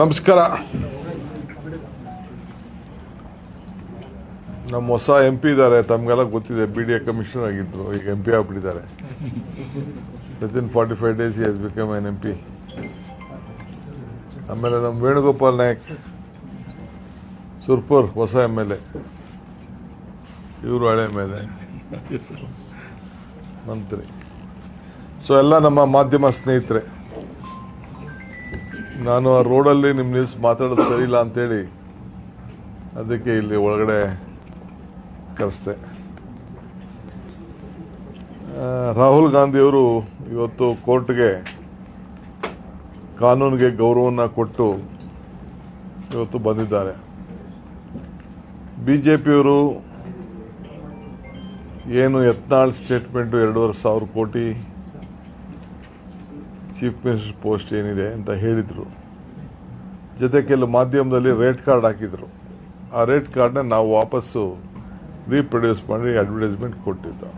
ನಮಸ್ಕಾರ. ನಮ್ಮ ಹೊಸ ಎಂ ಪಿ ಇದ್ದಾರೆ, ತಮಗೆಲ್ಲ ಗೊತ್ತಿದೆ ಬಿ ಡಿ ಎ ಕಮಿಷನರ್ ಆಗಿದ್ರು, ಈಗ M P ಆಗ್ಬಿಟ್ಟಿದ್ದಾರೆ. Within forty five days as become an M P ಆಮೇಲೆ ನಮ್ಮ ವೇಣುಗೋಪಾಲ್ ನಾಯಕ್, ಸುರ್ಪುರ್ ಹೊಸ ಎಂ ಎಲ್ ಎ ಇವರು ಹಳೆ ಎಂ ಎಲ್ ಎ ಮಂತ್ರಿ. ಸೊ ಎಲ್ಲ ನಮ್ಮ ಮಾಧ್ಯಮ ಸ್ನೇಹಿತರೆ, ನಾನು ಆ ರೋಡಲ್ಲಿ ನಿಮ್ಮ ನಿಲ್ಸ್ ಮಾತಾಡೋದು ಸರಿ ಇಲ್ಲ ಅಂತೇಳಿ ಅದಕ್ಕೆ ಇಲ್ಲಿ ಒಳಗಡೆ ಕರೆಸ್ತೆ ರಾಹುಲ್ ಗಾಂಧಿಯವರು ಇವತ್ತು ಕೋರ್ಟ್ಗೆ ಕಾನೂನಿಗೆ ಗೌರವವನ್ನು ಕೊಟ್ಟು ಇವತ್ತು ಬಂದಿದ್ದಾರೆ. ಬಿ ಜೆ ಪಿಯವರು ಏನು ಎತ್ನಾಳ್ ಸ್ಟೇಟ್ಮೆಂಟು ಎರಡೂವರೆ ಸಾವಿರ ಕೋಟಿ ಚೀಫ್ ಮಿನಿಸ್ಟರ್ ಪೋಸ್ಟ್ ಏನಿದೆ ಅಂತ ಹೇಳಿದರು. ಜೊತೆ ಕೆಲವು ಮಾಧ್ಯಮದಲ್ಲಿ ರೇಟ್ ಕಾರ್ಡ್ ಹಾಕಿದರು. ಆ ರೇಟ್ ಕಾರ್ಡ್ನ ನಾವು ವಾಪಸ್ಸು ರೀಪ್ರೊಡ್ಯೂಸ್ ಮಾಡಿ ಅಡ್ವರ್ಟೈಸ್ಮೆಂಟ್ ಕೊಟ್ಟಿದ್ದು.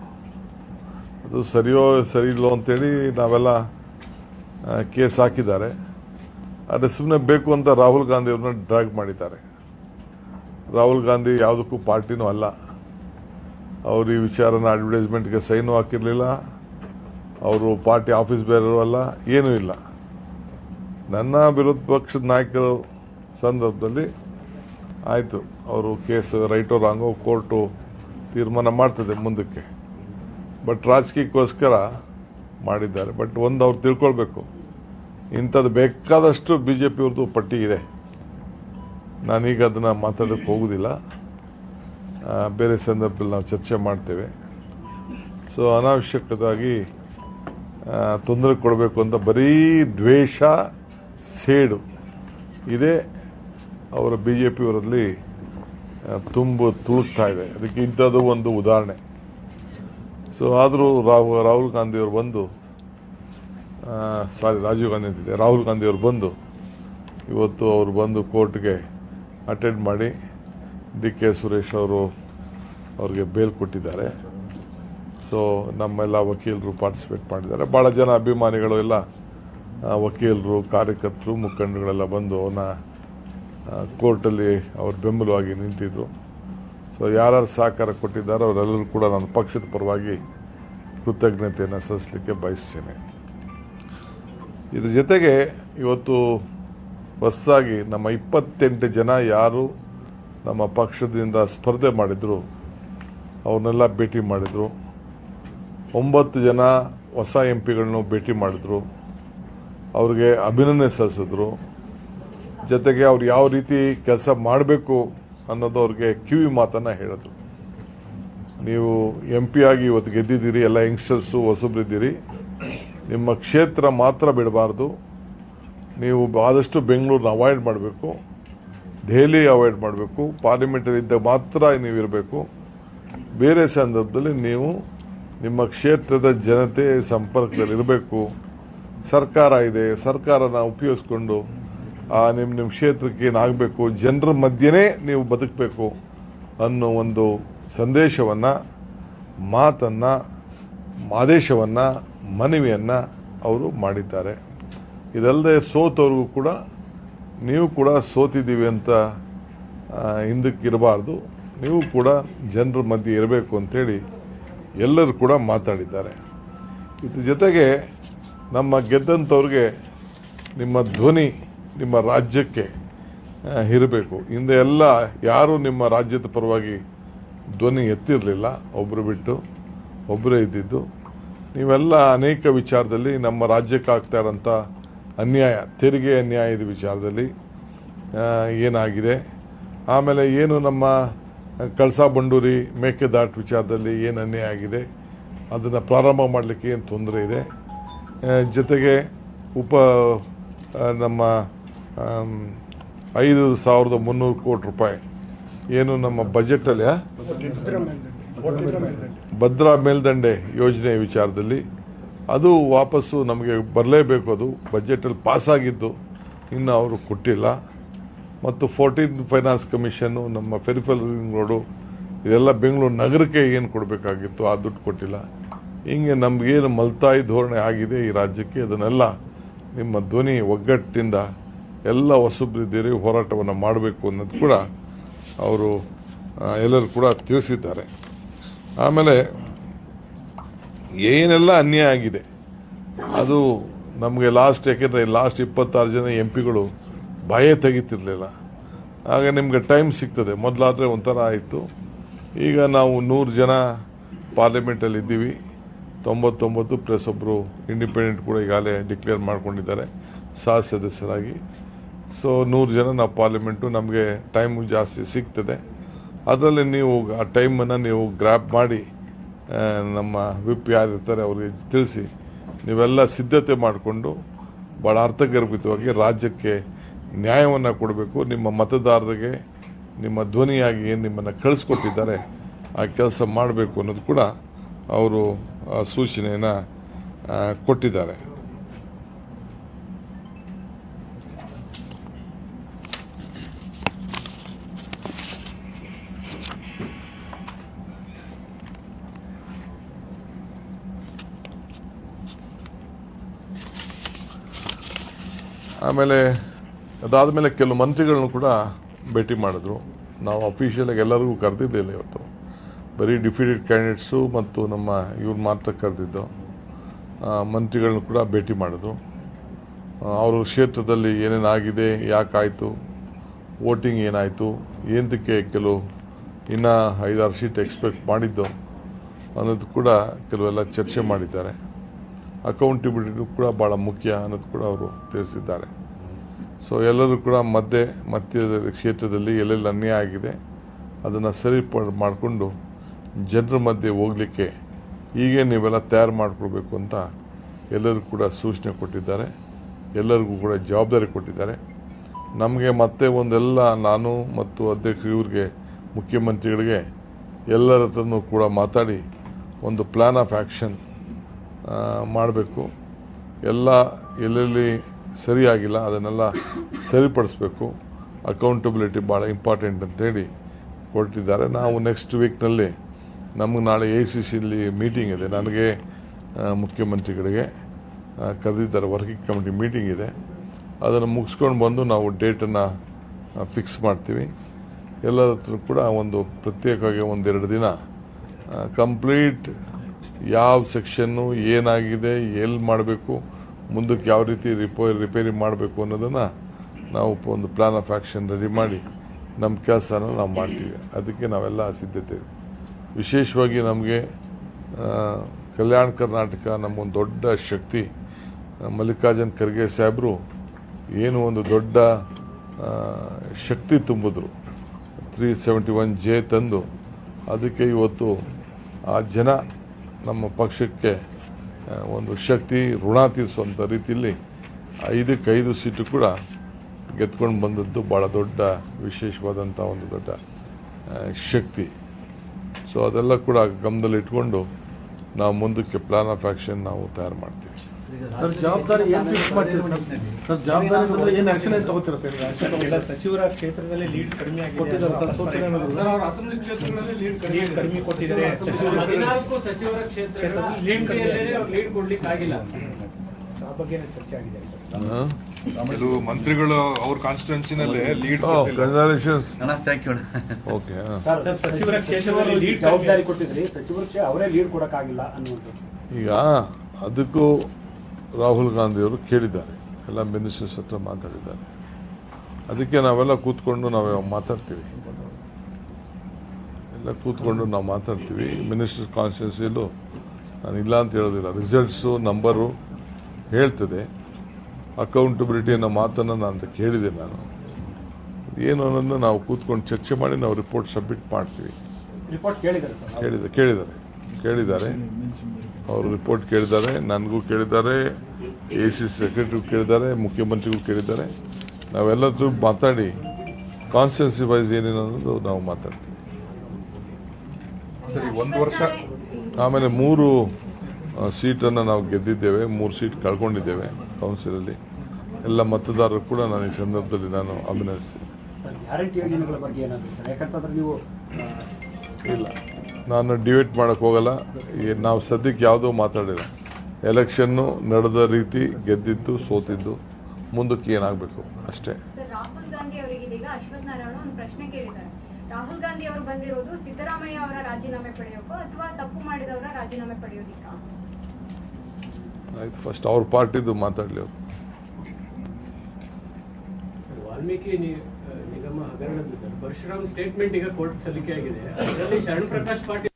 ಅದು ಸರಿಯೋ ಸರಿ ಇಲ್ಲೋ ಅಂತೇಳಿ ನಾವೆಲ್ಲ ಕೇಸ್ ಹಾಕಿದ್ದಾರೆ. ಆದರೆ ಸುಮ್ಮನೆ ಬೇಕು ಅಂತ ರಾಹುಲ್ ಗಾಂಧಿ ಅವ್ರನ್ನ ಡ್ರ್ಯಾಗ್ ಮಾಡಿದ್ದಾರೆ. ರಾಹುಲ್ ಗಾಂಧಿ ಯಾವುದಕ್ಕೂ ಪಾರ್ಟಿನೂ ಅಲ್ಲ. ಅವರು ಈ ವಿಚಾರನ ಅಡ್ವರ್ಟೈಸ್ಮೆಂಟ್ಗೆ ಸೈನು ಹಾಕಿರಲಿಲ್ಲ. ಅವರು ಪಾರ್ಟಿ ಆಫೀಸ್ ಬೇರೆಯವರು ಅಲ್ಲ, ಏನೂ ಇಲ್ಲ. ನನ್ನ ವಿರೋಧ ಪಕ್ಷದ ನಾಯಕರ ಸಂದರ್ಭದಲ್ಲಿ ಆಯಿತು. ಅವರು ಕೇಸ್ ರೈಟೋ ರಾಂಗೋ ಕೋರ್ಟು ತೀರ್ಮಾನ ಮಾಡ್ತದೆ ಮುಂದಕ್ಕೆ. ಬಟ್ ರಾಜಕೀಯಕ್ಕೋಸ್ಕರ ಮಾಡಿದ್ದಾರೆ. ಬಟ್ ಒಂದು ಅವ್ರು ತಿಳ್ಕೊಳ್ಬೇಕು. ಇಂಥದ್ದು ಬೇಕಾದಷ್ಟು ಬಿ ಜೆ ಪಿಯವ್ರದ್ದು ಪಟ್ಟಿ ಇದೆ. ನಾನೀಗ ಅದನ್ನು ಮಾತಾಡೋಕ್ಕೆ ಹೋಗೋದಿಲ್ಲ. ಬೇರೆ ಸಂದರ್ಭದಲ್ಲಿ ನಾವು ಚರ್ಚೆ ಮಾಡ್ತೇವೆ. ಸೊ ಅನಾವಶ್ಯಕವಾಗಿ ತೊಂದರೆ ಕೊಡಬೇಕು ಅಂತ ಬರೀ ದ್ವೇಷ, ಸೇಡು. ಇದೇ ಅವರ ಬಿ ಜೆ ಪಿಯವರಲ್ಲಿ ತುಂಬ ತುಳುಕ್ತಾ ಇದೆ. ಅದಕ್ಕೆ ಇಂಥದ್ದು ಒಂದು ಉದಾಹರಣೆ. ಸೊ ಆದರೂ ರಾಹುಲ್ ರಾಹುಲ್ ಗಾಂಧಿಯವರು ಬಂದು ಸಾರಿ, ರಾಜೀವ್ ಗಾಂಧಿ ಅಂತಿದೆ ರಾಹುಲ್ ಗಾಂಧಿಯವರು ಬಂದು, ಇವತ್ತು ಅವರು ಬಂದು ಕೋರ್ಟ್ಗೆ ಅಟೆಂಡ್ ಮಾಡಿ, ಡಿ ಕೆ ಸುರೇಶ್ ಅವರು ಅವ್ರಿಗೆ ಬೇಲ್ ಕೊಟ್ಟಿದ್ದಾರೆ. ಸೊ ನಮ್ಮೆಲ್ಲ ವಕೀಲರು ಪಾರ್ಟಿಸಿಪೇಟ್ ಮಾಡಿದ್ದಾರೆ. ಭಾಳ ಜನ ಅಭಿಮಾನಿಗಳು ಎಲ್ಲ ವಕೀಲರು, ಕಾರ್ಯಕರ್ತರು ಮುಖಂಡಗಳೆಲ್ಲ ಬಂದು ಅವನ್ನ ಕೋರ್ಟಲ್ಲಿ ಅವ್ರ ಬೆಂಬಲವಾಗಿ ನಿಂತಿದ್ರು. ಸೊ ಯಾರ್ಯಾರು ಸಹಕಾರ ಕೊಟ್ಟಿದ್ದಾರೋ, ಅವರೆಲ್ಲರೂ ಕೂಡ ನಾನು ಪಕ್ಷದ ಪರವಾಗಿ ಕೃತಜ್ಞತೆಯನ್ನು ಸಲ್ಲಿಸಲಿಕ್ಕೆ ಬಯಸ್ತೇನೆ. ಇದ್ರ ಜೊತೆಗೆ ಇವತ್ತು ಹೊಸದಾಗಿ ನಮ್ಮ ಇಪ್ಪತ್ತೆಂಟು ಜನ ಯಾರು ನಮ್ಮ ಪಕ್ಷದಿಂದ ಸ್ಪರ್ಧೆ ಮಾಡಿದ್ರು, ಅವ್ರನ್ನೆಲ್ಲ ಭೇಟಿ ಮಾಡಿದ್ರು. ಒಂಬತ್ತು ಜನ ಹೊಸ ಎಂ ಪಿಗಳನ್ನು ಭೇಟಿ ಮಾಡಿದ್ರು. ಅವ್ರಿಗೆ ಅಭಿನಂದನೆ ಸಲ್ಲಿಸಿದ್ರು. ಜೊತೆಗೆ ಅವ್ರು ಯಾವ ರೀತಿ ಕೆಲಸ ಮಾಡಬೇಕು ಅನ್ನೋದು ಅವ್ರಿಗೆ ಕಿವಿ ಮಾತನ್ನು ಹೇಳಿದ್ರು. ನೀವು ಎಂ ಪಿ ಆಗಿ ಇವತ್ತು ಗೆದ್ದಿದ್ದೀರಿ, ಎಲ್ಲ ಯಂಗ್ಸ್ಟರ್ಸು ಹೊಸಬ್ರಿದ್ದೀರಿ. ನಿಮ್ಮ ಕ್ಷೇತ್ರ ಮಾತ್ರ ಬಿಡಬಾರ್ದು. ನೀವು ಆದಷ್ಟು ಬೆಂಗಳೂರನ್ನ ಅವಾಯ್ಡ್ ಮಾಡಬೇಕು. ದೆಹಲಿ ಅವಾಯ್ಡ್ ಮಾಡಬೇಕು. ಪಾರ್ಲಿಮೆಂಟಲ್ಲಿ ಇದ್ದಾಗ ಮಾತ್ರ ನೀವು ಇರಬೇಕು ಬೇರೆ ಸಂದರ್ಭದಲ್ಲಿ ನೀವು ನಿಮ್ಮ ಕ್ಷೇತ್ರದ ಜನತೆ ಸಂಪರ್ಕದಲ್ಲಿ ಇರಬೇಕು ಸರ್ಕಾರ ಇದೆ, ಸರ್ಕಾರನ ಉಪಯೋಗಿಸ್ಕೊಂಡು ನಿಮ್ಮ ನಿಮ್ಮ ಕ್ಷೇತ್ರಕ್ಕೆ ಏನಾಗಬೇಕು, ಜನರ ಮಧ್ಯೆನೇ ನೀವು ಬದುಕಬೇಕು ಅನ್ನೋ ಒಂದು ಸಂದೇಶವನ್ನು, ಮಾತನ್ನು, ಆದೇಶವನ್ನು, ಮನವಿಯನ್ನು ಅವರು ಮಾಡಿದ್ದಾರೆ. ಇದಲ್ಲದೆ ಸೋತವ್ರಿಗೂ ಕೂಡ, ನೀವು ಕೂಡ ಸೋತಿದ್ದೀವಿ ಅಂತ ಹಿಂದಕ್ಕಿರಬಾರ್ದು ನೀವು ಕೂಡ ಜನರ ಮಧ್ಯೆ ಇರಬೇಕು ಅಂತೇಳಿ ಎಲ್ಲರೂ ಕೂಡ ಮಾತಾಡಿದ್ದಾರೆ. ಇದ್ರ ಜೊತೆಗೆ ನಮ್ಮ ಗೆದ್ದಂಥವ್ರಿಗೆ ನಿಮ್ಮ ಧ್ವನಿ ನಿಮ್ಮ ರಾಜ್ಯಕ್ಕೆ ಇರಬೇಕು. ಹಿಂದೆ ಎಲ್ಲ ಯಾರೂ ನಿಮ್ಮ ರಾಜ್ಯದ ಪರವಾಗಿ ಧ್ವನಿ ಎತ್ತಿರಲಿಲ್ಲ. ಒಬ್ಬರು ಬಿಟ್ಟು ಒಬ್ಬರೇ ಇದ್ದಿದ್ದು. ನೀವೆಲ್ಲ ಅನೇಕ ವಿಚಾರದಲ್ಲಿ ನಮ್ಮ ರಾಜ್ಯಕ್ಕೆ ಆಗ್ತಾ ಇರೋಂಥ ಅನ್ಯಾಯ, ತೆರಿಗೆ ಅನ್ಯಾಯದ ವಿಚಾರದಲ್ಲಿ ಏನಾಗಿದೆ? ಆಮೇಲೆ ಏನು ನಮ್ಮ ಕಳಸಾ ಬಂಡೂರಿ ಮೇಕೆದಾಟು ವಿಚಾರದಲ್ಲಿ ಏನು ಅನ್ಯಾಯ ಆಗಿದೆ, ಅದನ್ನು ಪ್ರಾರಂಭ ಮಾಡಲಿಕ್ಕೆ ಏನು ತೊಂದರೆ ಇದೆ ಜೊತೆಗೆ ಉಪ ನಮ್ಮ ಐದು ಸಾವಿರದ ಮುನ್ನೂರು ಕೋಟಿ ರೂಪಾಯಿ ಏನು ನಮ್ಮ ಬಜೆಟಲ್ಲಿ? ಭದ್ರಾ ಮೇಲ್ದಂಡೆ ಯೋಜನೆ ವಿಚಾರದಲ್ಲಿ ಅದು ವಾಪಸ್ಸು ನಮಗೆ ಬರಲೇಬೇಕು, ಅದು ಬಜೆಟಲ್ಲಿ ಪಾಸ್ ಆಗಿದ್ದು ಇನ್ನು ಅವರು ಕೊಟ್ಟಿಲ್ಲ ಮತ್ತು ಫೋರ್ಟೀನ್ ಫೈನಾನ್ಸ್ ಕಮಿಷನ್ನು ನಮ್ಮ ಫೆರಿಫಲ್ ರಿಂಗ್ ರೋಡು ಇದೆಲ್ಲ ಬೆಂಗಳೂರು ನಗರಕ್ಕೆ ಏನು ಕೊಡಬೇಕಾಗಿತ್ತು, ಆ ದುಡ್ಡು ಕೊಟ್ಟಿಲ್ಲ. ಹಿಂಗೆ ನಮಗೇನು ಮಲ್ತಾಯಿ ಧೋರಣೆ ಆಗಿದೆ ಈ ರಾಜ್ಯಕ್ಕೆ, ಅದನ್ನೆಲ್ಲ ನಿಮ್ಮ ಧ್ವನಿ ಒಗ್ಗಟ್ಟಿಂದ ಎಲ್ಲ ಹೊಸಬ್ರಿದ್ದೀರಿ ಹೋರಾಟವನ್ನು ಮಾಡಬೇಕು ಅನ್ನೋದು ಕೂಡ ಅವರು ಎಲ್ಲರೂ ಕೂಡ ತಿಳಿಸಿದ್ದಾರೆ. ಆಮೇಲೆ ಏನೆಲ್ಲ ಅನ್ಯಾಯ ಆಗಿದೆ, ಅದು ನಮಗೆ ಲಾಸ್ಟ್, ಯಾಕೆಂದರೆ ಲಾಸ್ಟ್ ಇಪ್ಪತ್ತಾರು ಜನ ಎಂ ಪಿಗಳು ಭಯ ತೆಗಿತಿರ್ಲಿಲ್ಲ. ಆಗ ನಿಮಗೆ ಟೈಮ್ ಸಿಗ್ತದೆ. ಮೊದಲಾದರೆ ಒಂಥರ ಆಯಿತು. ಈಗ ನಾವು ನೂರು ಜನ ಪಾರ್ಲಿಮೆಂಟಲ್ಲಿ ಇದ್ದೀವಿ. ತೊಂಬತ್ತೊಂಬತ್ತು ಪ್ಲಸ್ ಒಬ್ಬರು ಇಂಡಿಪೆಂಡೆಂಟ್ ಕೂಡ ಈಗಾಗಲೇ ಡಿಕ್ಲೇರ್ ಮಾಡ್ಕೊಂಡಿದ್ದಾರೆ, ಸಹ ಸದಸ್ಯರಾಗಿ. ಸೊ ನೂರು ಜನ ನಾವು ಪಾರ್ಲಿಮೆಂಟು ನಮಗೆ ಟೈಮು ಜಾಸ್ತಿ ಸಿಗ್ತದೆ. ಅದರಲ್ಲಿ ನೀವು ಆ ಟೈಮನ್ನು ನೀವು ಗ್ರ್ಯಾಪ್ ಮಾಡಿ ನಮ್ಮ ವಿಪ್ ಯಾರಿರ್ತಾರೆ ಅವ್ರಿಗೆ ತಿಳಿಸಿ. ನೀವೆಲ್ಲ ಸಿದ್ಧತೆ ಮಾಡಿಕೊಂಡು ಭಾಳ ಅರ್ಥಗರ್ಭಿತವಾಗಿ ರಾಜ್ಯಕ್ಕೆ ನ್ಯಾಯವನ್ನು ಕೊಡಬೇಕು. ನಿಮ್ಮ ಮತದಾರರಿಗೆ, ನಿಮ್ಮ ಧ್ವನಿಯಾಗಿ ಏನು ನಿಮ್ಮನ್ನು ಕಳಿಸ್ಕೊಟ್ಟಿದ್ದಾರೆ, ಆ ಕೆಲಸ ಮಾಡಬೇಕು ಅನ್ನೋದು ಕೂಡ ಅವರು ಸೂಚನೆಯನ್ನು ಕೊಟ್ಟಿದ್ದಾರೆ. ಆಮೇಲೆ ಅದಾದಮೇಲೆ ಕೆಲವು ಮಂತ್ರಿಗಳನ್ನು ಕೂಡ ಭೇಟಿ ಮಾಡಿದ್ರು. ನಾವು ಅಫಿಷಿಯಲಾಗಿ ಎಲ್ಲರಿಗೂ ಕರೆದಿದ್ದಿಲ್ಲ ಇವತ್ತು. ಬರೀ ಡಿಫಿಟೆಡ್ ಕ್ಯಾಂಡಿಡೇಟ್ಸು ಮತ್ತು ನಮ್ಮ ಇವ್ರ ಮಾತ್ರ ಕರೆದಿದ್ದು. ಮಂತ್ರಿಗಳನ್ನು ಕೂಡ ಭೇಟಿ ಮಾಡಿದ್ರು. ಅವರು ಕ್ಷೇತ್ರದಲ್ಲಿ ಏನೇನಾಗಿದೆ ಯಾಕಾಯಿತು, ವೋಟಿಂಗ್ ಏನಾಯಿತು ಏನಕ್ಕೆ ಕೆಲವು ಇನ್ನೂ ಐದಾರು ಸೀಟ್ ಎಕ್ಸ್ಪೆಕ್ಟ್ ಮಾಡಿದ್ದು ಅನ್ನೋದು ಕೂಡ ಕೆಲವೆಲ್ಲ ಚರ್ಚೆ ಮಾಡಿದ್ದಾರೆ. ಅಕೌಂಟಬಿಲಿಟಿ ಕೂಡ ಭಾಳ ಮುಖ್ಯ ಅನ್ನೋದು ಕೂಡ ಅವರು ತಿಳಿಸಿದ್ದಾರೆ. ಸೊ ಎಲ್ಲರೂ ಕೂಡ ಮಧ್ಯೆ, ಮಧ್ಯದ ಕ್ಷೇತ್ರದಲ್ಲಿ ಎಲ್ಲೆಲ್ಲಿ ಅನ್ಯಾಯ ಆಗಿದೆ, ಅದನ್ನು ಸರಿ ಮಾಡಿಕೊಂಡು ಜನರ ಮಧ್ಯೆ ಹೋಗಲಿಕ್ಕೆ ಹೀಗೆ ನೀವೆಲ್ಲ ತಯಾರು ಮಾಡಿಕೊಡ್ಬೇಕು ಅಂತ ಎಲ್ಲರೂ ಕೂಡ ಸೂಚನೆ ಕೊಟ್ಟಿದ್ದಾರೆ. ಎಲ್ಲರಿಗೂ ಕೂಡ ಜವಾಬ್ದಾರಿ ಕೊಟ್ಟಿದ್ದಾರೆ. ನಮಗೆ ಮತ್ತೆ ಒಂದೆಲ್ಲ ನಾನು ಮತ್ತು ಅಧ್ಯಕ್ಷ ಇವ್ರಿಗೆ, ಮುಖ್ಯಮಂತ್ರಿಗಳಿಗೆ ಎಲ್ಲರ ಹತ್ರನೂ ಕೂಡ ಮಾತಾಡಿ ಒಂದು ಪ್ಲ್ಯಾನ್ ಆಫ್ ಆ್ಯಕ್ಷನ್ ಮಾಡಬೇಕು. ಎಲ್ಲ ಎಲ್ಲೆಲ್ಲಿ ಸರಿಯಾಗಿಲ್ಲ, ಅದನ್ನೆಲ್ಲ ಸರಿಪಡಿಸ್ಬೇಕು. ಅಕೌಂಟಬಿಲಿಟಿ ಭಾಳ ಇಂಪಾರ್ಟೆಂಟ್ ಅಂತೇಳಿ ಕೊಟ್ಟಿದ್ದಾರೆ ನಾವು ನೆಕ್ಸ್ಟ್ ವೀಕ್ನಲ್ಲಿ ನಮಗೆ ನಾಳೆ ಎ ಸಿ ಸಿಲಿ ಮೀಟಿಂಗ್ ಇದೆ. ನನಗೆ ಮುಖ್ಯಮಂತ್ರಿಗಳಿಗೆ ಕರೆದಿದ್ದಾರೆ. ವರ್ಕಿಂಗ್ ಕಮಿಟಿ ಮೀಟಿಂಗ್ ಇದೆ. ಅದನ್ನು ಮುಗಿಸ್ಕೊಂಡು ಬಂದು ನಾವು ಡೇಟನ್ನು ಫಿಕ್ಸ್ ಮಾಡ್ತೀವಿ. ಎಲ್ಲರ ಹತ್ರ ಕೂಡ ಒಂದು ಪ್ರತ್ಯೇಕವಾಗಿ ಒಂದೆರಡು ದಿನ ಕಂಪ್ಲೀಟ್ ಯಾವ ಸೆಕ್ಷನ್ನು ಏನಾಗಿದೆ, ಎಲ್ಲಿ ಮಾಡಬೇಕು ಮುಂದಕ್ಕೆ ಯಾವ ರೀತಿ ರಿಪೋ ರಿಪೇರಿ ಮಾಡಬೇಕು ಅನ್ನೋದನ್ನು ನಾವು ಒಂದು ಪ್ಲ್ಯಾನ್ ಆಫ್ ಆ್ಯಕ್ಷನ್ ರೆಡಿ ಮಾಡಿ ನಮ್ಮ ಕೆಲಸನ ನಾವು ಮಾಡ್ತೀವಿ. ಅದಕ್ಕೆ ನಾವೆಲ್ಲ ಸಿದ್ಧತೆ. ವಿಶೇಷವಾಗಿ ನಮಗೆ ಕಲ್ಯಾಣ ಕರ್ನಾಟಕ ನಮ್ಮೊಂದು ದೊಡ್ಡ ಶಕ್ತಿ, ಮಲ್ಲಿಕಾರ್ಜುನ್ ಖರ್ಗೆ ಸಾಹೇಬರು ಏನು ಒಂದು ದೊಡ್ಡ ಶಕ್ತಿ ತುಂಬಿದ್ರು. ತ್ರೀ ಸೆವೆಂಟಿ ಒನ್ ಜೆ ತಂದು, ಅದಕ್ಕೆ ಇವತ್ತು ಆ ಜನ ನಮ್ಮ ಪಕ್ಷಕ್ಕೆ ಒಂದು ಶಕ್ತಿ ಋಣ ತೀರಿಸುವಂಥ ರೀತಿಯಲ್ಲಿ ಐದಕ್ಕೆ ಐದು ಸೀಟು ಕೂಡ ಗೆದ್ಕೊಂಡು ಬಂದದ್ದು ಭಾಳ ದೊಡ್ಡ ವಿಶೇಷವಾದಂಥ ಒಂದು ದೊಡ್ಡ ಶಕ್ತಿ. ಸೊ ಅದೆಲ್ಲ ಕೂಡ ಗಮನದಲ್ಲಿ ಇಟ್ಕೊಂಡು ನಾವು ಮುಂದಕ್ಕೆ ಪ್ಲ್ಯಾನ್ ಆಫ್ ಆ್ಯಕ್ಷನ್ ನಾವು ತಯಾರು ಮಾಡ್ತೀವಿ. ಸರ್ ಜವಾಬ್ದಾರಿ ಏನ್ ಫಿಕ್ಸ್ ಮಾಡ್ತೀರಾ ಸರ್? ಸರ್ ಜವಾಬ್ದಾರಿ ಅಂದ್ರೆ ಏನ್ ಆಕ್ಷನ್ ಏನ್ ತಗೋತೀರಾ ಸರ್? ಆಕ್ಷನ್ ಎಲ್ಲ ಸಚಿವರ ಕ್ಷೇತ್ರದಲ್ಲಿ ಲೀಡ್ ಕಡಿಮೆ ಆಗಿ ಕೊಟ್ಟಿದ್ದಾರೆ ಸರ್ ಸೂಚನೆ? ಸರ್ ಅವ್ರ ಅಸೆಂಬ್ಲಿ ಕ್ಷೇತ್ರಗಳಲ್ಲಿ ಲೀಡ್ ಕಡಿಮೆ ಕಡಿಮೆ ಕೊಟ್ಟಿದ್ದಾರೆ. ಹದಿನಾಲ್ಕು ಸಚಿವರ ಕ್ಷೇತ್ರಗಳಲ್ಲಿ ಲೀಡ್ ಕಡಿಮೆ ಅವ್ರು ಲೀಡ್ ಕೊಡ್ಲಿಕ್ಕೆ ಆಗಿಲ್ಲ. ಆ ಬಗ್ಗೆ ಚರ್ಚೆ ಆಗಿದೆ. ಕೆಲವು ಮಂತ್ರಿಗಳು ಅವ್ರ ಕಾನ್ಸ್ಟಿಟ್ಯೂನ್ಸಿನಲ್ಲೇ ಲೀಡ್ ಓಕೆ ಸರ್ ಸಚಿವರ ಕ್ಷೇತ್ರದಲ್ಲಿ ಲೀಡ್ ಜವಾಬ್ದಾರಿ ಕೊಟ್ಟಿದ್ರಿ. ಸಚಿವರ ಅವರೇ ಲೀಡ್ ಕೊಡಕ್ಕಾಗಿಲ್ಲ ಅನ್ನುವಂಥದ್ದು. ಈಗ ಅದಕ್ಕೂ ರಾಹುಲ್ ಗಾಂಧಿಯವರು ಕೇಳಿದ್ದಾರೆ. ಎಲ್ಲ ಮಿನಿಸ್ಟರ್ಸ್ ಹತ್ರ ಮಾತಾಡಿದ್ದಾರೆ. ಅದಕ್ಕೆ ನಾವೆಲ್ಲ ಕೂತ್ಕೊಂಡು ನಾವು ಮಾತಾಡ್ತೀವಿ. ಎಲ್ಲ ಕೂತ್ಕೊಂಡು ನಾವು ಮಾತಾಡ್ತೀವಿ. ಮಿನಿಸ್ಟರ್ ಕಾನ್ಸ್ಟಿಟ್ಯೂನ್ಸಿಯಲ್ಲೂ ನಾನು ಇಲ್ಲ ಅಂತ ಹೇಳೋದಿಲ್ಲ. ರಿಸಲ್ಟ್ಸು ನಂಬರು ಹೇಳ್ತದೆ. ಅಕೌಂಟಬಿಲಿಟಿ ಅನ್ನೋ ಮಾತನ್ನು ನಾನು ಅಂತ ಕೇಳಿದೆ ನಾನು. ಏನು ಅನ್ನೋದನ್ನ ನಾವು ಕೂತ್ಕೊಂಡು ಚರ್ಚೆ ಮಾಡಿ ನಾವು ರಿಪೋರ್ಟ್ ಸಬ್ಮಿಟ್ ಮಾಡ್ತೀವಿ. ರಿಪೋರ್ಟ್ ಕೇಳಿದ್ದಾರೆ ಕೇಳಿದ್ದಾರೆ. ಕೇಳಿದ್ದಾರೆ. ಅವರು ರಿಪೋರ್ಟ್ ಕೇಳಿದ್ದಾರೆ ನನಗೂ ಕೇಳಿದ್ದಾರೆ ಎ ಸಿ ಸೆಕ್ರೆಟರಿ ಕೇಳಿದ್ದಾರೆ ಮುಖ್ಯಮಂತ್ರಿಗೂ ಕೇಳಿದ್ದಾರೆ. ನಾವೆಲ್ಲದೂ ಮಾತಾಡಿ ಕಾನ್ಸ್ಟಿಟ್ಯೂನ್ಸಿ ವೈಸ್ ಏನೇನು ಅನ್ನೋದು ನಾವು ಮಾತಾಡ್ತೀವಿ. ಸರಿ ಒಂದು ವರ್ಷ ಆಮೇಲೆ ಮೂರು ಸೀಟನ್ನು ನಾವು ಗೆದ್ದಿದ್ದೇವೆ ಮೂರು ಸೀಟ್ ಕಳ್ಕೊಂಡಿದ್ದೇವೆ ಕೌನ್ಸಿಲಲ್ಲಿ ಎಲ್ಲ ಮತದಾರರು ಕೂಡ ನಾನು ಈ ಸಂದರ್ಭದಲ್ಲಿ ನಾನು ಅಭಿನಯಿಸ್ತೀನಿ ಸರ್ ಗ್ಯಾರಂಟಿ ಯೋಜನೆಗಳ ಬಗ್ಗೆ ಏನಾದ್ರು ಸರ್? ಯಾಕಂತಂದ್ರೆ ನೀವು ಇಲ್ಲ. ನಾನು ಡಿಬೇಟ್ ಮಾಡಕ್ಕೆ ಹೋಗಲ್ಲ. ನಾವು ಸದ್ಯಕ್ಕೆ ಯಾವುದೂ ಮಾತಾಡಿಲ್ಲ. ಎಲೆಕ್ಷನ್ನು ನಡೆದ ರೀತಿ ಗೆದ್ದಿದ್ದು ಸೋತಿದ್ದು ಮುಂದಕ್ಕೆ ಏನಾಗಬೇಕು ಅಷ್ಟೇ. ಸರ್ ರಾಹುಲ್ ಗಾಂಧಿ ಅವರಿಗೆ ಇದೀಗ ಅಶ್ವಥ್ ನಾರಾಯಣ ಒಂದು ಪ್ರಶ್ನೆ ಕೇಳಿದ್ದಾರೆ. ರಾಹುಲ್ ಗಾಂಧಿ ಅವರು ಬಂದಿರೋದು ಸಿದ್ದರಾಮಯ್ಯ ಅವರ ರಾಜೀನಾಮೆ ಪಡೆಯೋಕ್ಕೋ ಅಥವಾ ತಪ್ಪು ಮಾಡಿದವರ ರಾಜೀನಾಮೆ ಪಡೆಯೋದಿಕ್ಕ? ಆಯ್ತು ಫಸ್ಟ್ ಅವ್ರ ಪಾರ್ಟಿದು ಮಾತಾಡಲಿ ಅವರು. ವಾಲ್ಮೀಕಿ ಹಗರಣದ್ದು ಸರ್ ಪರಶುರಾಮ್ ಸ್ಟೇಟ್ಮೆಂಟ್ ಈಗ ಕೋರ್ಟ್ ಸಲ್ಲಿಕೆ ಆಗಿದೆ. ಅದರಲ್ಲಿ ಶರಣ್ ಪ್ರಕಾಶ್ ಪಾಟೀಲ್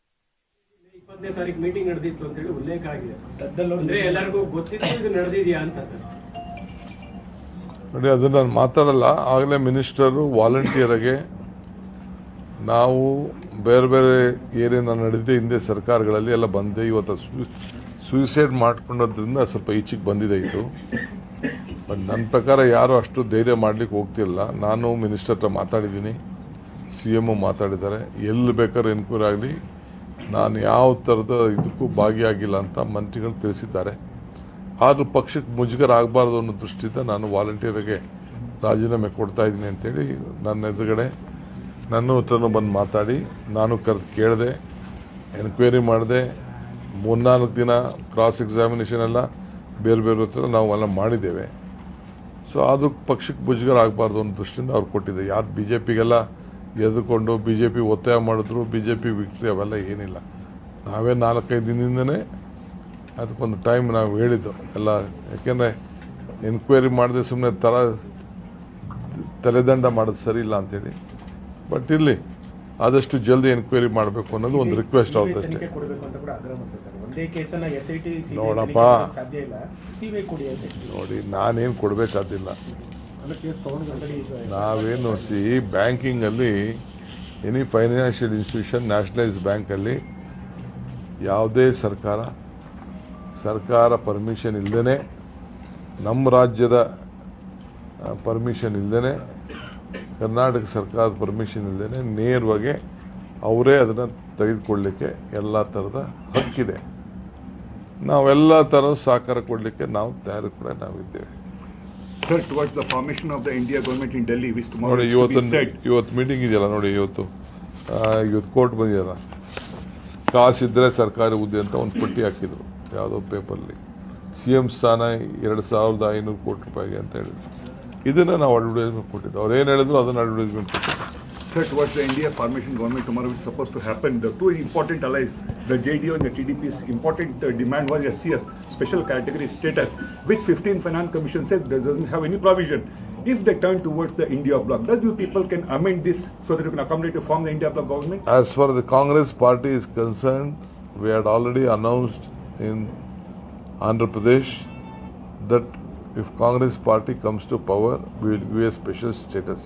ಇಪ್ಪತ್ತನೇ ತಾರೀಕು ಮೀಟಿಂಗ್ ನಡೆದಿತ್ತು ಅಂತ ಹೇಳಿ ಉಲ್ಲೇಖ ಆಗಿದೆ. ಅಂದ್ರೆ ಎಲ್ಲರಿಗೂ ಗೊತ್ತಿತ್ತು ಇದು ನಡೆದಿದೆಯಾ ಅಂತ ಸರ್. ನೋಡಿ ಅದನ್ನ ನಾನು ಮಾತಾಡಲ್ಲ. ಆಗಲೇ ಮಿನಿಸ್ಟರು ವಾಲಂಟಿಯರ್ಗೆ ನಾವು ಬೇರೆ ಬೇರೆ ಏನೇನು ನಡೆದಿದೆ ಹಿಂದೆ ಸರ್ಕಾರಗಳಲ್ಲಿ ಎಲ್ಲ ಬಂದೆ. ಇವತ್ತು ಸೂಸೈಡ್ ಮಾಡ್ಕೊಂಡೋದ್ರಿಂದ ಸ್ವಲ್ಪ ಈಚೆಗೆ ಬಂದಿದೆ ಇದು. ಬಟ್ ನನ್ನ ಪ್ರಕಾರ ಯಾರು ಅಷ್ಟು ಧೈರ್ಯ ಮಾಡ್ಲಿಕ್ಕೆ ಹೋಗ್ತಿಲ್ಲ. ನಾನು ಮಿನಿಸ್ಟರ್ ಹತ್ರ ಮಾತಾಡಿದ್ದೀನಿ. ಸಿ ಎಂ ಮಾತಾಡಿದ್ದಾರೆ. ಎಲ್ಲಿ ಬೇಕಾದ್ರೂ ಎನ್ಕ್ವೈರಿ ಆಗಲಿ. ನಾನು ಯಾವ ಥರದ ಇದಕ್ಕೂ ಭಾಗಿಯಾಗಿಲ್ಲ ಅಂತ ಮಂತ್ರಿಗಳು ತಿಳಿಸಿದ್ದಾರೆ. ಆದರೂ ಪಕ್ಷಕ್ಕೆ ಮುಜುಗರ ಆಗಬಾರ್ದು ಅನ್ನೋ ದೃಷ್ಟಿಯಿಂದ ನಾನು ವಾಲಂಟಿಯರ್ಗೆ ರಾಜೀನಾಮೆ ಕೊಡ್ತಾ ಇದ್ದೀನಿ ಅಂತೇಳಿ ನನ್ನ ಎದುರುಗಡೆ ನನ್ನ ಹತ್ರನೂ ಬಂದು ಮಾತಾಡಿ, ನಾನು ಕರೆದು ಕೇಳಿದೆ ಎನ್ಕ್ವೈರಿ ಮಾಡಿದೆ. ಮೂರ್ನಾಲ್ಕು ದಿನ ಕ್ರಾಸ್ ಎಕ್ಸಾಮಿನೇಷನ್ ಎಲ್ಲ ಬೇರೆ ಬೇರೆ ಹತ್ರ ನಾವು ಎಲ್ಲ ಮಾಡಿದ್ದೇವೆ. ಸೊ ಅದು ಪಕ್ಷಕ್ಕೆ ಮುಜುಗರ ಆಗಬಾರ್ದು ಅನ್ನೋ ದೃಷ್ಟಿಯಿಂದ ಅವ್ರು ಕೊಟ್ಟಿದೆ ಯಾರು ಬಿ ಜೆ ಪಿಗೆಲ್ಲ ಎದ್ಕೊಂಡು ಬಿ ಜೆ ಪಿ ಒತ್ತಾಯ ಮಾಡಿದ್ರು ಬಿ ಜೆ ಪಿ ವಿಕ್ಟ್ರಿ ಅವೆಲ್ಲ ಏನಿಲ್ಲ. ನಾವೇ ನಾಲ್ಕೈದು ದಿನದಿಂದನೇ ಅದಕ್ಕೊಂದು ಟೈಮ್ ನಾವು ಹೇಳಿದ್ದು. ಎಲ್ಲ ಯಾಕೆಂದರೆ ಎನ್ಕ್ವೈರಿ ಮಾಡಿದ್ರೆ ಸುಮ್ಮನೆ ತರ ತಲೆದಂಡ ಮಾಡೋದು ಸರಿ ಇಲ್ಲ ಅಂತೇಳಿ. ಬಟ್ ಇಲ್ಲಿ ಆದಷ್ಟು ಜಲ್ದಿ ಎನ್ಕ್ವೈರಿ ಮಾಡಬೇಕು ಅನ್ನೋದು ಒಂದು ರಿಕ್ವೆಸ್ಟ್ ಆಗುತ್ತೆ ಕೊಡಬೇಕು ನೋಡಪ್ಪ. ನೋಡಿ ನಾನೇನು ಕೊಡಬೇಕಾದಿಲ್ಲ ನಾವೇನು ಸಿ ಬ್ಯಾಂಕಿಂಗಲ್ಲಿ ಎನಿ ಫೈನಾನ್ಷಿಯಲ್ ಇನ್ಸ್ಟಿಟ್ಯೂಷನ್ ನ್ಯಾಷನಲೈಸ್ ಬ್ಯಾಂಕಲ್ಲಿ ಯಾವುದೇ ಸರ್ಕಾರ ಸರ್ಕಾರ ಪರ್ಮಿಷನ್ ಇಲ್ಲದೇ ನಮ್ಮ ರಾಜ್ಯದ ಪರ್ಮಿಷನ್ ಇಲ್ಲದೇ ಕರ್ನಾಟಕ ಸರ್ಕಾರದ ಪರ್ಮಿಷನ್ ಇಲ್ಲದೇ ನೇರವಾಗಿ ಅವರೇ ಅದನ್ನು ತೆಗೆದುಕೊಳ್ಳಲಿಕ್ಕೆ ಎಲ್ಲ ಥರದ ಹಕ್ಕಿದೆ. ನಾವೆಲ್ಲ ತರ ಸಹಕಾರ ಕೊಡಲಿಕ್ಕೆ ನಾವು ತಯಾರು ಕೂಡ ನಾವಿದ್ದೇವೆ. Sir towards the formation of the India government in Delhi ವಿಸ್ ನೋಡಿ ಇವತ್ತು ಇವತ್ತು ಮೀಟಿಂಗ್ ಇದೆಯಲ್ಲ ನೋಡಿ ಇವತ್ತು. ಇವತ್ತು ಕೋರ್ಟ್ ಬಂದಿದೆಯಲ್ಲ. ಕಾಸಿದ್ರೆ ಸರ್ಕಾರಿ ಹುದ್ದೆ ಅಂತ ಒಂದು ಪಟ್ಟಿ ಹಾಕಿದ್ರು ಯಾವುದೋ ಪೇಪರ್ಲಿ ಸಿ ಎಂ ಸ್ಥಾನ ಎರಡು ಸಾವಿರದ ಐನೂರು ಕೋಟಿ ರೂಪಾಯಿಗೆ ಅಂತ ಹೇಳಿದ್ರು. ಇದನ್ನ ನಾವು ಅಡ್ವರ್ಟೈಸ್ಮೆಂಟ್ ಕೊಟ್ಟಿದ್ದು. ಅವ್ರು ಏನು ಹೇಳಿದ್ರು ಅದನ್ನು ಅಡ್ವರ್ಟೈಸ್ಮೆಂಟ್ ಕೊಟ್ಟಿದ್ದು. Towards the India formation government tomorrow is supposed to happen. The two important allies, the JDO and the TDP's important uh, demand was SCS, special category status, which 15 Finance Commission said doesn't have any provision. If they turn towards the India bloc, does you people can amend this so that you can accommodate to form the India bloc government? As far as the Congress party is concerned, we had already announced in Andhra Pradesh that if Congress party comes to power, we will give a special status.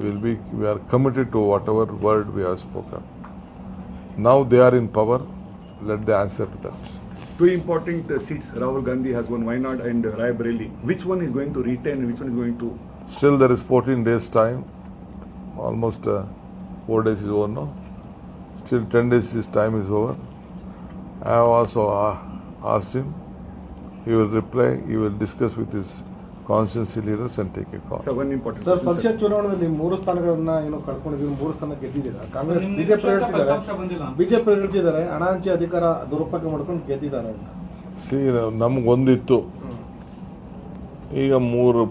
We will be, we are committed to whatever word we have spoken. Now they are in power, let the answer to that. Two important uh, seats Rahul Gandhi has won, Wayanad and uh, Rai Bareli. Which one is going to retain and which one is going to Still there is 14 days time, almost uh, 4 days is over now. Still 10 days his time is over. I have also uh, asked him, he will reply, he will discuss with his constituency leaders and take a call sir ಪಕ್ಷದ. ಚುನಾವಣೆಯಲ್ಲಿ ಮೂರು ಸ್ಥಾನಗಳನ್ನ ಏನು ಕಳ್ಕೊಂಡಿದ್ದೀವಿ ಮೂರು ಸ್ಥಾನ ಗೆದ್ದಿದ್ದೀರಾ? Congress BJP. BJP ಹೇಳ್ತಿದ್ದಾರೆ ಹಣ ಹಂಚಿ ಅಧಿಕಾರ ದುರುಪಯೋಗ ಮಾಡ್ಕೊಂಡು ಗೆದ್ದಿದ್ದಾರೆ ಅಂತ. ಸಿ ನಮಗೊಂದಿತ್ತು. ಈಗ ಮೂರು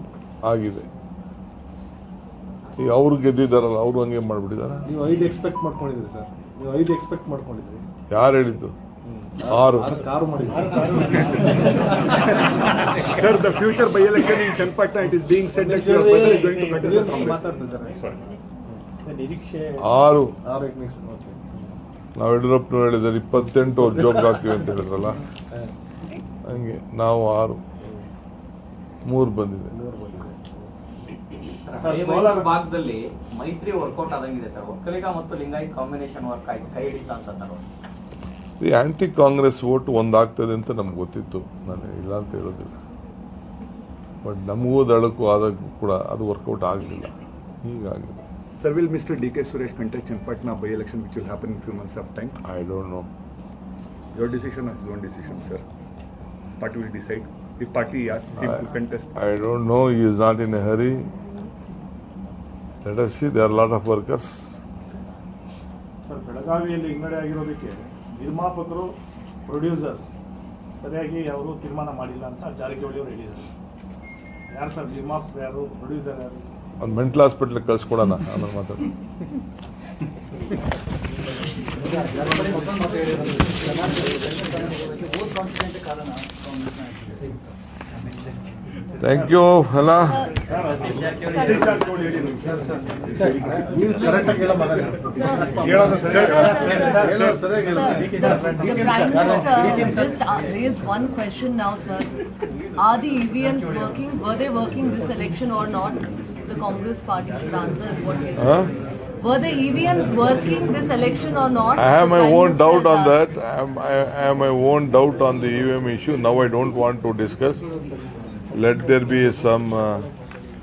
ಆಗಿದೆ. ಈಗ ಅವ್ರು ಗೆದ್ದಿದ್ದಾರಲ್ಲ ಅವರು ಹಂಗೆ ಮಾಡಿಬಿಟ್ಟಿದ್ದಾರೆ. ನೀವು ಐದು ಎಕ್ಸ್ಪೆಕ್ಟ್ ಮಾಡ್ಕೊಂಡಿದ್ರಿ ಸರ್ ನೀವು ಐದು ಎಕ್ಸ್ಪೆಕ್ಟ್ ಮಾಡ್ಕೊಂಡಿದ್ರಿ ಯಾರು ಹೇಳಿದ್ದು? ಆರು. Sir the future by election in Channapatna it is being set is your said is going to is going to contest the Congress. ಮಾತಾಡ್ತಿದ್ದಾರೆ ನಿರೀಕ್ಷೆ ಆರು ಆರು ಎಕ್ನಿಕ್ಸ್ ಓಕೆ ನಾವು ಯಡಿಯೂರಪ್ಪನವ್ರು ಹೇಳಿದ್ದಾರೆ ಇಪ್ಪತ್ತೆಂಟು ಉದ್ಯೋಗ ಹಾಕ್ತೀವಿ ಅಂತ ಹೇಳಿದ್ರಲ್ಲ? ಹಂಗೆ ನಾವು ಆರು. ಮೂರು ಬಂದಿದೆ. ಭಾಗದಲ್ಲಿ ಮೈತ್ರಿ ವರ್ಕೌಟ್ ಆದಂಗಿದೆ ಸರ್ ಒಕ್ಕಲಿಗ ಮತ್ತು ಲಿಂಗಾಯತ್ ಕಾಂಬಿನೇಷನ್ ವರ್ಕ್ ಆಯ್ತು. ಕೈ ಹಿಡಿತ ಅಂತ ಸರ್ ಈ ಆಂಟಿ ಕಾಂಗ್ರೆಸ್ ಓಟ್ ಒಂದಾಗ್ತದೆ ಅಂತ ನಮ್ಗೆ ಗೊತ್ತಿತ್ತು ನಾನು ಇಲ್ಲ ಅಂತ ಹೇಳೋದಿಲ್ಲ ಬಟ್ ನಮಗೂ ದಳಕ್ಕೂ ಆದಾಗೂ ಕೂಡ ಅದು ವರ್ಕೌಟ್ ಆಗಲಿಲ್ಲ ಹೀಗಾಗಿದೆ Sir, will Mr. D.K. Suresh contest Chenpatna by-election which will happen in few months of time? I don't know Your decision is your own decision, sir. Party will decide. If party asks him to contest, I don't know. He is not in a hurry. Let us see. There are a lot of workers. Sir Belagavi ಬೆಳಗಾವಿಯಲ್ಲಿ ಹಿನ್ನಡೆ ಆಗಿರೋದಕ್ಕೆ ನಿರ್ಮಾಪಕರು producer ಸರಿಯಾಗಿ ಅವರು ತೀರ್ಮಾನ ಮಾಡಿಲ್ಲ ಅಂತ ಜಾರಕಿಹೊಳಿ ಅವರು ಹೇಳಿದ್ದಾರೆ. ಯಾರು ಸರ್ ನಿರ್ಮಾಪಕ ಯಾರು ಪ್ರೊಡ್ಯೂಸರ್ ಯಾರು? ಒಂದು ಮೆಂಟಲ್ ಹಾಸ್ಪಿಟ್ಲಿಗೆ ಕಳ್ಸ್ಕೊಡೋಣ ಆಮೇಲೆ ಮಾತಾಡಿ ಥ್ಯಾಂಕ್ ಯು ಎಲ್ಲ ಸತೀಶ್ ಜಾರಕಿಹೊಳಿ ಹೇಳಿದ್ರು. ನೀವು ಕರೆಕ್ಟಾಗಿ ಹೇಳೋ ಮಾತಾಡಿ. ಹೇಳೋದು ಸರಿಯಾಗಿ ಹೇಳೋದು ಸರಿಯಾಗಿ ಹೇಳಿ. The Prime Minister just uh, raised one question now, sir. Are the EVMs working? Were they working this election or not? The Congress party should answer is what he Huh? said. Were the EVMs working this election or not? I have The my Prime own Minister doubt on has that. I have, I I have my own doubt on the EVM issue. Now I don't want to discuss. let there be some, uh,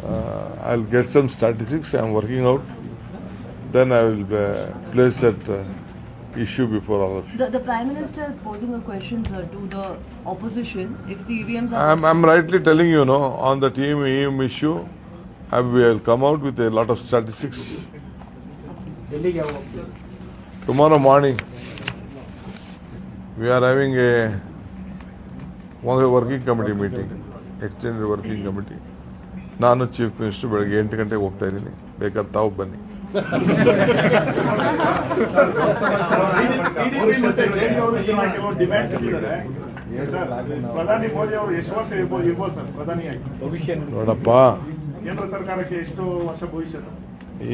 uh, I'll get some statistics I'm working out. Then I will uh, place that uh, issue before all of you. The, the Prime Minister is posing a question, sir, to the opposition. If the EVMs are... I'm, I'm rightly telling you, know, on the team EM issue, I will come out with a lot of statistics. Tomorrow morning, we are having a one working committee meeting. Extended working committee ನಾನು chief minister ಬೆಳಗ್ಗೆ ಎಂಟು ಗಂಟೆಗೆ ಹೋಗ್ತಾ ಇದ್ದೀನಿ. ಬೇಕಾದ್ರೆ ತಾವು ಬನ್ನಿ. ನೋಡಪ್ಪ.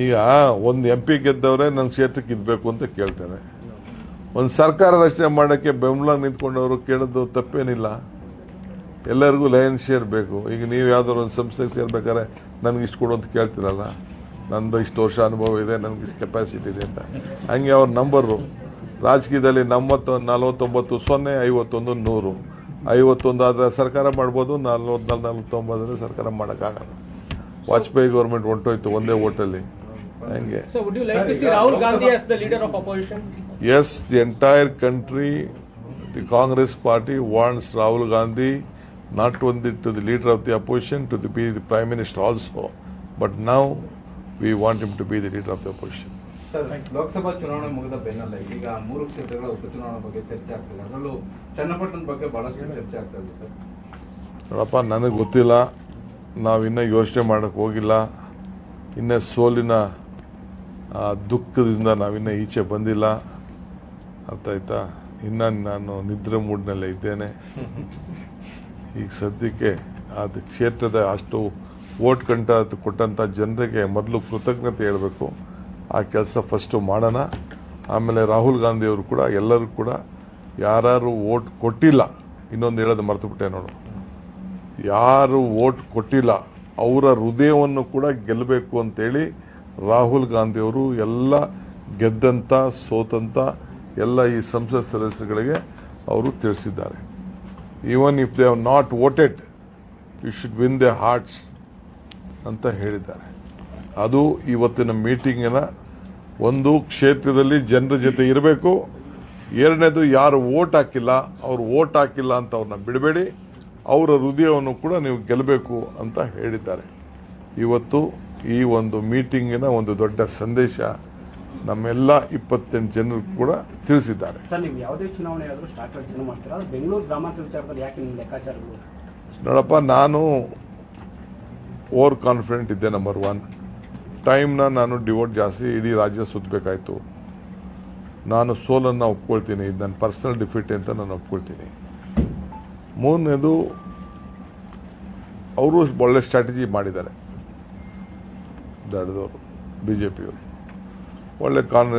ಈಗ ಒಂದು ಎಂ ಪಿ ಗೆದ್ದವ್ರೆ ನನ್ನ ಕ್ಷೇತ್ರಕ್ಕೆ ಇದ್ಬೇಕು ಅಂತ ಕೇಳ್ತಾರೆ ಒಂದು ಸರ್ಕಾರ ರಚನೆ ಮಾಡೋಕ್ಕೆ ಬೆಂಬಲ ನಿಂತ್ಕೊಂಡವರು ಕೇಳೋದು ತಪ್ಪೇನಿಲ್ಲ. ಎಲ್ಲರಿಗೂ ಲಯನ್ ಶೇರ್ ಬೇಕು. ಈಗ ನೀವು ಯಾವ್ದಾದ್ರು ಒಂದು ಸಂಸ್ಥೆಗೆ ಸೇರ್ಬೇಕಾದ್ರೆ ನನಗೆ ಇಷ್ಟು ಕೊಡು ಅಂತ ಕೇಳ್ತಿರಲ್ಲ? ನಂದು ಇಷ್ಟು ವರ್ಷ ಅನುಭವ ಇದೆ ನನಗೆ ಇಷ್ಟು ಕೆಪಾಸಿಟಿ ಇದೆ ಅಂತ. ಹಂಗೆ ಅವ್ರ ನಂಬರು ರಾಜಕೀಯದಲ್ಲಿ ನಮ್ಮತ್ತು ನಲವತ್ತೊಂಬತ್ತು ಸೊನ್ನೆ ಐವತ್ತೊಂದು ನೂರು. ಐವತ್ತೊಂದು ಆದರೆ ಸರ್ಕಾರ ಮಾಡ್ಬೋದು ನಲ್ವತ್ನಾಲ್ಕು ನಲವತ್ತೊಂಬತ್ತು ಸರ್ಕಾರ ಮಾಡೋಕ್ಕಾಗಲ್ಲ. ವಾಜಪೇಯಿ ಗೌರ್ಮೆಂಟ್ ಹೊಂಟೋಯ್ತು ಒಂದೇ ಓಟಲ್ಲಿ. ಹಂಗೆ. As the entire country the Congress party wants Rahul the not only to the leader of the opposition, to the, be the prime minister also, but now we want him to be the leader of the opposition. Sir Lok Sabha ಚುನಾವಣೆ ಮುಗಿದ ಬೆನ್ನಲ್ಲೇ ಈಗ ಮೂರು ಕ್ಷೇತ್ರಗಳ ಉಪಚುನಾವಣೆ ಬಗ್ಗೆ ಚರ್ಚೆ ಆಗ್ತಿದೆ ಅದರಲ್ಲೂ ಚನ್ನಪಟ್ಟಣದ ಬಗ್ಗೆ ಬಹಳಷ್ಟು ಚರ್ಚೆ ಆಗ್ತಾ ಇದೆ ಸರ್ ನೋಡಪ್ಪ ನನಗೆ ಗೊತ್ತಿಲ್ಲ ನಾವಿನ್ನೂ ಯೋಚನೆ ಮಾಡೋಕ್ಕೆ ಹೋಗಿಲ್ಲ ಇನ್ನೂ ಸೋಲಿನ ಆ, ದುಃಖದಿಂದ ನಾವಿನ್ನೂ ಈಚೆ ಬಂದಿಲ್ಲ ಅರ್ಥ ಆಯ್ತಾ ಇನ್ನು ನಾನು ನಿದ್ರೆ ಮೂಡ್ನಲ್ಲೇ ಇದ್ದೇನೆ ಈಗ ಸದ್ಯಕ್ಕೆ ಅದು ಕ್ಷೇತ್ರದ ಅಷ್ಟು ಓಟ್ ಕಂಟ ಕೊಟ್ಟಂಥ ಜನರಿಗೆ ಮೊದಲು ಕೃತಜ್ಞತೆ ಹೇಳಬೇಕು. ಆ ಕೆಲಸ ಫಸ್ಟು ಮಾಡೋಣ. ಆಮೇಲೆ ರಾಹುಲ್ ಗಾಂಧಿ ಅವರು ಕೂಡ, ಎಲ್ಲರೂ ಕೂಡ ಯಾರು ಓಟ್ ಕೊಟ್ಟಿಲ್ಲ. ಇನ್ನೊಂದು ಹೇಳೋದು ಮರ್ತುಬಿಟ್ಟೆ ನೋಡು. ಯಾರು ಓಟ್ ಕೊಟ್ಟಿಲ್ಲ, ಅವರ ಹೃದಯವನ್ನು ಕೂಡ ಗೆಲ್ಲಬೇಕು ಅಂತೇಳಿ ರಾಹುಲ್ ಗಾಂಧಿ ಅವರು ಎಲ್ಲ ಗೆದ್ದಂಥ ಸೋತಂಥ ಎಲ್ಲ ಈ ಸಂಸತ್ ಸದಸ್ಯಗಳಿಗೆ ಅವರು ತಿಳಿಸಿದ್ದಾರೆ. Even if they have not voted you should win the hearts ಅಂತ ಹೇಳಿದ್ದಾರೆ. ಅದು ಇವತ್ತಿನ ಮೀಟಿಂಗಿನ ಒಂದು ಕ್ಷೇತ್ರದಲ್ಲಿ ಜನರ ಜೊತೆ ಇರಬೇಕು. ಎರಡನೇದು ಯಾರು ವೋಟ್ ಹಾಕಿಲ್ಲ, ಅವ್ರು ವೋಟ್ ಹಾಕಿಲ್ಲ ಅಂತ ಅವ್ರನ್ನ ಬಿಡಬೇಡಿ. ಅವರ ಹೃದಯವನ್ನು ಕೂಡ ನೀವು ಗೆಲ್ಲಬೇಕು ಅಂತ ಹೇಳಿದ್ದಾರೆ. ಇವತ್ತು ಈ ಒಂದು ಮೀಟಿಂಗಿನ ಒಂದು ದೊಡ್ಡ ಸಂದೇಶ ನಮ್ಮೆಲ್ಲ ಇಪ್ಪತ್ತೆಂಟು ಜನರು ಕೂಡ ತಿಳಿಸಿದ್ದಾರೆ. ಸರ್ ನೀವು ಯಾವುದೇ ಚುನಾವಣೆ ಆದರೂ ಸ್ಟಾರ್ಟ್ ಯೋಚನೆ ಮಾಡ್ತೀರಾ? ಬೆಂಗಳೂರು ಗ್ರಾಮಾಂತರ ವಿಚಾರದಲ್ಲಿ ಯಾಕೆ ನಿಮ್ಮ ಲೆಕ್ಕಾಚಾರಗಳು? ನೋಡಪ್ಪ ನಾನು ಓವರ್ ಕಾನ್ಫಿಡೆಂಟ್ ಇದ್ದೆ ನಂಬರ್ ಒನ್ ಟೈಮ್ನ ನಾನು ಡಿವೋಟ್ ಜಾಸ್ತಿ ಇಡೀ ರಾಜ್ಯ ಸುತ್ತಬೇಕಾಯ್ತು ನಾನು ಸೋಲನ್ನು ಒಪ್ಕೊಳ್ತೀನಿ ಇದು ನನ್ನ ಪರ್ಸನಲ್ ಡಿಫಿಟ್ ಅಂತ ನಾನು ಒಪ್ಕೊಳ್ತೀನಿ. ಮೂರನೇದು ಅವರು ಒಳ್ಳೆ ಸ್ಟ್ರಾಟಜಿ ಮಾಡಿದ್ದಾರೆ. ದಡದವರು ಬಿ ಜೆ ಪಿಯವರು ಒಳ್ಳೆ ಕಾನ್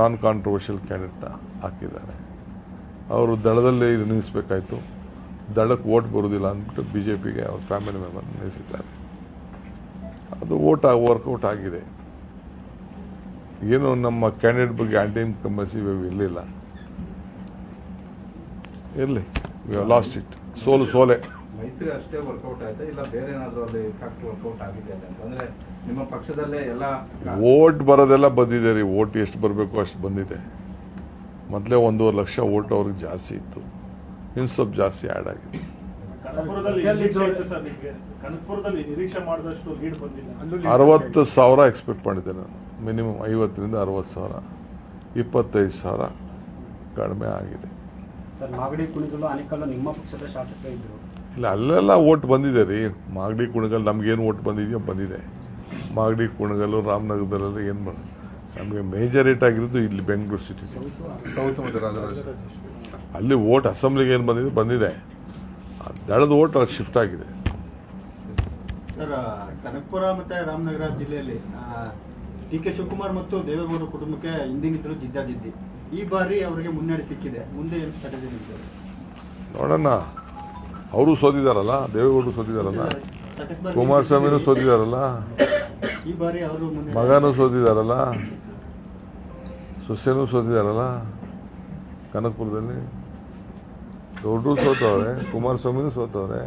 ನಾನ್ ಕಾಂಟ್ರವರ್ಷಿಯಲ್ ಕ್ಯಾಂಡಿಡೇಟ್ನ ಹಾಕಿದ್ದಾರೆ. ಅವರು ದಳದಲ್ಲೇ ಇದು ನಿಲ್ಲಿಸಬೇಕಾಯ್ತು. ದಳಕ್ಕೆ ಓಟ್ ಬರೋದಿಲ್ಲ ಅಂದ್ಬಿಟ್ಟು ಬಿ ಜೆ ಪಿಗೆ ಅವ್ರ ಫ್ಯಾಮಿಲಿ ಮೆಂಬರ್ ನಿಲ್ಲಿಸಿದ್ದಾರೆ. ಅದು ಓಟ್ ವರ್ಕೌಟ್ ಆಗಿದೆ. ಏನು ನಮ್ಮ ಕ್ಯಾಂಡಿಡೇಟ್ ಬಗ್ಗೆ ಆ್ಯಂಟಿ ಇನ್ಕಂಬನ್ಸಿ ಇರಲಿಲ್ಲ. ಇರಲಿ ಲಾಸ್ಟ್ ಇಟ್ ಸೋಲು ಸೋಲೆ. ಮೈತ್ರಿ ಅಷ್ಟೇ ವರ್ಕೌಟ್ ಆಯ್ತಾ? ಇಲ್ಲ ಬೇರೆ ಏನಾದರೂ ಅಲ್ಲಿ ಫ್ಯಾಕ್ಟ್ ವರ್ಕೌಟ್ ಆಗಿದೆ ಅಂತ? ಅಂದ್ರೆ ನಿಮ್ಮ ಪಕ್ಷದಲ್ಲೇ ಎಲ್ಲ ಓಟ್ ಬರೋದೆಲ್ಲ ಬಂದಿದೆ ರೀ. ಓಟ್ ಎಷ್ಟು ಬರಬೇಕು ಅಷ್ಟು ಬಂದಿದೆ. ಮೊದಲೇ ಒಂದೂವರೆ ಲಕ್ಷ ಓಟ್ ಅವ್ರಿಗೆ ಜಾಸ್ತಿ ಇತ್ತು. ಇನ್ನು ಸ್ವಲ್ಪ ಜಾಸ್ತಿ ಆ್ಯಡ್ ಆಗಿದೆ. ಅರವತ್ತು ಸಾವಿರ ಎಕ್ಸ್ಪೆಕ್ಟ್ ಮಾಡಿದ್ದೆ ನಾನು. ಮಿನಿಮಮ್ ಐವತ್ತರಿಂದ ಅರವತ್ತು ಸಾವಿರ. ಇಪ್ಪತ್ತೈದು ಸಾವಿರ ಕಡಿಮೆ ಆಗಿದೆ. ಸರ್ ಮಾಗಡಿ ಕುಣಿಗಲು ಅನೇಕ ನಿಮ್ಮ ಪಕ್ಷದ ಶಾಸಕ ಇದ್ರು. ಇಲ್ಲ ಅಲ್ಲೆಲ್ಲ ಓಟ್ ಬಂದಿದೆ ರೀ. ಮಾಗಡಿ ಕುಣಗಲ್ ನಮ್ಗೇನು ಓಟ್ ಬಂದಿದೆಯೋ ಬಂದಿದೆ. ಮಾಗಡಿ ಕುಣಗಲ್ಲು ರಾಮನಗರದಲ್ಲೆಲ್ಲ ಏನು ಮಾಡ ನಮಗೆ ಮೇಜರೇಟ್ ಆಗಿರೋದು ಇಲ್ಲಿ ಬೆಂಗಳೂರು ಸಿಟಿ ಸೌತ್ ಅಲ್ಲಿ ಓಟ್ ಅಸೆಂಬ್ಲಿಗೆ ಏನು ಬಂದಿದೆ? ಬಂದಿದೆ. ದಳದ ಓಟ್ ಅಲ್ಲಿ ಶಿಫ್ಟ್ ಆಗಿದೆ. ಸರ್ ಕನಕಪುರ ಮತ್ತೆ ರಾಮನಗರ ಜಿಲ್ಲೆಯಲ್ಲಿ ಡಿ ಕೆ ಶಿವಕುಮಾರ್ ಮತ್ತು ದೇವೇಗೌಡ ಕುಟುಂಬಕ್ಕೆ ಹಿಂದಿನಿಂದಲೂ ಜಿದ್ದಾಜಿದ್ದಿ. ಈ ಬಾರಿ ಅವರಿಗೆ ಮುನ್ನಡೆ ಸಿಕ್ಕಿದೆ. ಮುಂದೆ ಏನು ಸ್ಟ್ರಾಟಜಿ? ನೋಡೋಣ ಅವರು ಸೋತಿದಾರಲ್ಲ ದೇವೇಗೌಡರು ಸೋತಿದಾರಲ್ಲ ಕುಮಾರಸ್ವಾಮಿನೂ ಸೋತಿದಾರಲ್ಲ ಈ ಬಾರಿ ಅವರು ಮುನ್ನಡೆ ಮಗನೂ ಸೋತಿದಾರಲ್ಲ ಸೊಸೆನೂ ಸೋತಿದಾರಲ್ಲ ಕನಕಪುರದಲ್ಲಿ. ದೊಡ್ಡರು ಸೋತವ್ರೆ ಕುಮಾರಸ್ವಾಮಿನೂ ಸೋತವ್ರೆ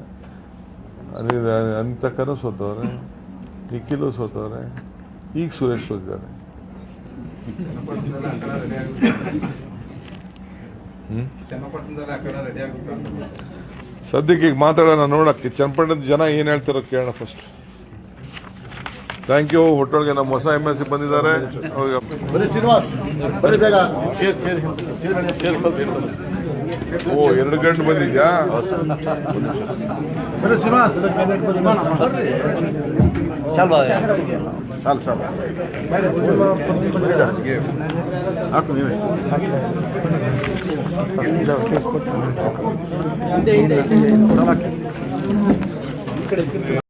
ಅನಿತಕ್ಕನೂ ಸೋತವ್ರೆ ನಿಖಿಲು ಸೋತವ್ರೆ ಈಗ ಸುರೇಶ್ ಸೋತಿದ್ದಾರೆ. ಚನ್ನಪಟ್ಟಣದಲ್ಲಿ ಸದ್ಯಕ್ಕೆ ಈಗ ಮಾತಾಡೋಣ ನೋಡಕ್ಕೆ. ಚನ್ನಪಟ್ಟಣದ ಜನ ಏನು ಹೇಳ್ತಾರೋ ಕೇಳೋಣ ಫಸ್ಟ್ ಥ್ಯಾಂಕ್ ಯು ಒಟ್ಟೊಳಗೆ ನಮ್ಮ ಹೊಸ ಎಂ ಎಸ್ ಸಿ ಬಂದಿದ್ದಾರೆ. ಓ ಎರಡು ಗಂಟೆ ಬಂದಿದ್ಯಾ? ಸಾಲು ಸಾಲು ಹಾಕು ನೀವೇ. ಸಾಲು ಹಾಕಿ